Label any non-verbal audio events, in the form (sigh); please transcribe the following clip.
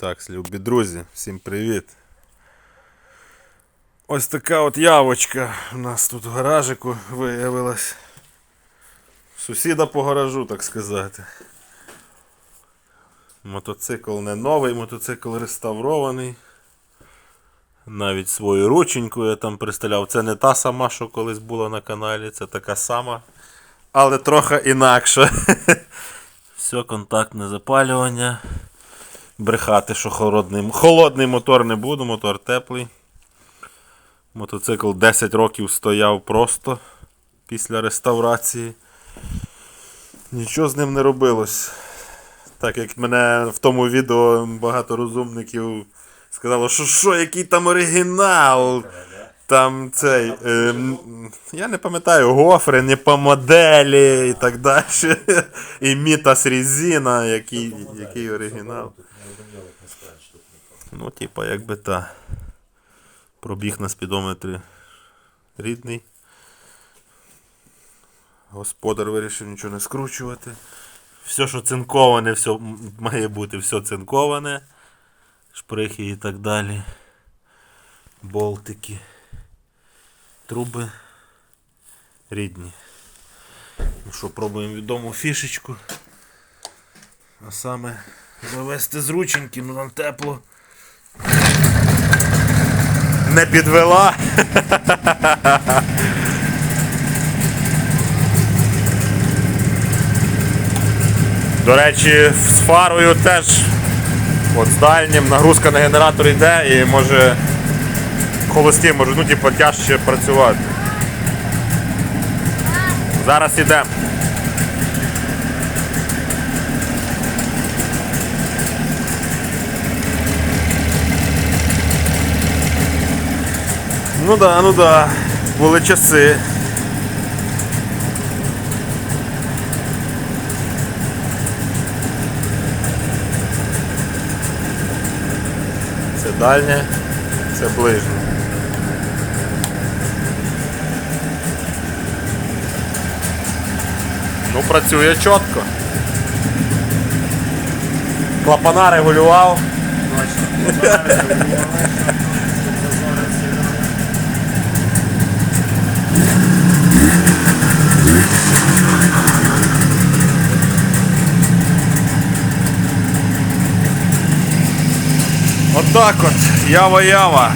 Так, любі друзі, всім привіт. Ось така от явочка у нас тут в гаражику виявилась. Сусіда по гаражу, так сказати. Мотоцикл не новий, мотоцикл реставрований. Навіть свою рученьку я там представляв. Це не та сама, що колись була на каналі, це така сама. Але трохи інакша. (laughs) Все, контактне запалювання. Брехати, що холодний, холодний мотор не буду, мотор теплий. Мотоцикл 10 років стояв просто після реставрації. Нічого з ним не робилось. Так як мене в тому відео багато розумників сказало, що що, який там оригінал. Там цей. Е, я не пам'ятаю, гофри не по моделі і так далі. І Мітас Резина, який, який оригінал. Ну, типа, якби та. Пробіг на спідометрі рідний. Господар вирішив нічого не скручувати. Все, що цинковане, все має бути все цинковане. Шприхи і так далі. Болтики. Труби рідні. Ну що, пробуємо відому фішечку. А саме завести з рученьки, ну там тепло. Не підвела. До речі, з фарою теж от з дальнім нагрузка на генератор йде і може холості, може, ну типу тяжче працювати. Зараз йдемо. Ну да, ну да, були часи. Це дальнє, це ближнє. Ну, працює чітко. Клапана регулював. Отак от, ява-ява.